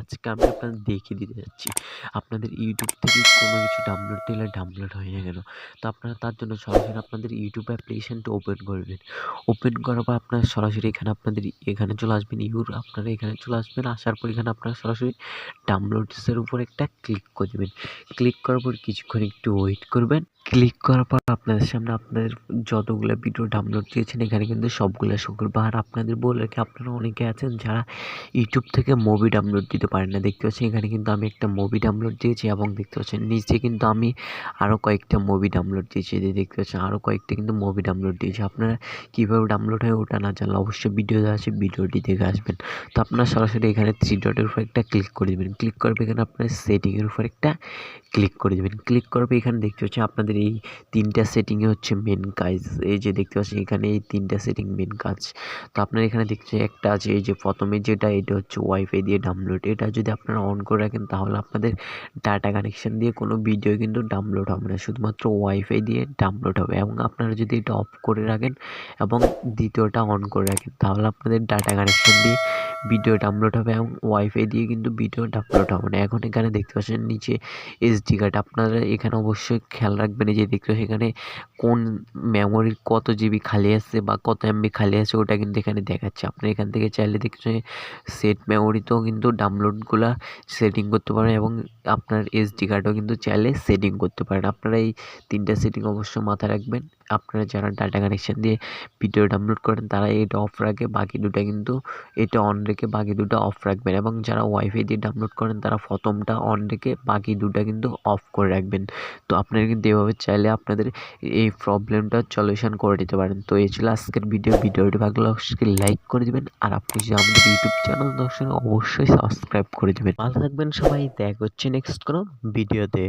আজকে আমি আপনাদের দেখিয়ে দিতে যাচ্ছি। আপনাদের ইউটিউব থেকে কোনো কিছু ডাউনলোড দিলে ডাউনলোড হয়ে কেন তো আপনারা তার জন্য সরাসরি আপনাদের ইউটিউব অ্যাপ্লিকেশানটা ওপেন করবেন। ওপেন করার পর আপনারা সরাসরি এখানে আপনাদের এখানে চলে আসবেন। ইউর আপনারা এখানে চলে আসবেন। আসার পর এখানে আপনারা সরাসরি ডাউনলোডসের উপর একটা ক্লিক করে দেবেন। ক্লিক করার পর কিছুক্ষণ একটু ওয়েট করবেন। ক্লিক করার পর আপনাদের সামনে আপনাদের যতগুলো ভিডিও ডাউনলোড দিয়েছেন, এখানে কিন্তু সবগুলো শো করবে আর আপনাদের বলে রাখি, আপনারা অনেকে আছেন যারা ইউটিউব থেকে মুভি ডাউনলোড দিতে পারেন না। দেখতে পাচ্ছেন এখানে কিন্তু আমি একটা মুভি ডাউনলোড দিয়েছি এবং দেখতে পাচ্ছেন নিচে কিন্তু আমি আরও কয়েকটা মুভি ডাউনলোড দিয়েছি। দেখতে পাচ্ছেন আরও কয়েকটা কিন্তু মুভি ডাউনলোড দিয়েছি। আপনারা কীভাবে ডাউনলোড হয় ওটা না জানলে অবশ্যই ভিডিও আছে ভিডিওটি দেখে আসবেন। তো আপনারা সরাসরি এখানে থ্রি ডটের উপর একটা ক্লিক করে দেবেন। ক্লিক করবে এখানে আপনার সেটিংয়ের উপর একটা ক্লিক করে দেবেন। ক্লিক করবে এখানে দেখতে পাচ্ছেন আপনাদের এই তিনটা সেটিংয়ে হচ্ছে মেন কাজ। এই যে দেখতে পাচ্ছেন এখানে এই তিনটা সেটিং মেন কাজ। তো আপনারা এখানে দেখছেন একটা আছে, এই যে প্রথমে যেটা, এটা হচ্ছে ওয়াইফাই দিয়ে ডাউনলোড এটা যদি আপনারা অন করে রাখেন, তাহলে আপনাদের ডাটা কানেকশন দিয়ে কোনো ভিডিও কিন্তু ডাউনলোড হবে না। শুধুমাত্র ওয়াইফাই দিয়ে ডাউনলোড হবে। এবং আপনারা যদি এটা অফ করে রাখেন এবং দ্বিতীয়টা অন করে রাখেন, তাহলে আপনাদের ডাটা কানেকশন দিয়ে ভিডিও ডাউনলোড হবে এবং ওয়াইফাই দিয়ে কিন্তু ভিডিও ডাউনলোড হবে না। এখন এখানে দেখতে পাচ্ছেন নিচে এসডি কার্ড আপনারা এখানে অবশ্যই খেয়াল রাখবেন যে দেখতে এখানে কোন মেমোরির কত জিবি খালি আছে বা কত এমবি খালি আছে ওটা কিন্তু এখানে দেখাচ্ছে। আপনি এখান থেকে চাইলে দেখতে সেট মেমোরিতেও কিন্তু ডাউনলোডগুলো সেটিং করতে পারেন এবং আপনার এসডি কার্ডও কিন্তু চাইলে সেটিং করতে পারেন। আপনারা এই তিনটা সেটিং অবশ্যই মাথায় রাখবেন। আপনারা যারা ডাটা কানেকশান দিয়ে ভিডিও ডাউনলোড করেন তারা এটা অফ রাখে, বাকি দুটা কিন্তু এটা অন রেখে বাকি দুটো অফ রাখবেন এবং যারা ওয়াইফাই দিয়ে ডাউনলোড করেন, তারা প্রথমটা অন রেখে বাকি দুটা কিন্তু অফ করে রাখবেন। তো আপনারা কিন্তু এভাবে চাইলে আপনাদের এই প্রবলেমটা সলিউশন করে দিতে পারেন। তো এই ছিল আজকের ভিডিও ভিডিওটি ভালো লাগলে লাইক করে দেবেন। আর আপনি যদি আমাদের ইউটিউব চ্যানেল দর্শন অবশ্যই সাবস্ক্রাইব করে দেবেন। ভালো থাকবেন সবাই। দেখা হচ্ছে নেক্সট কোনো ভিডিওতে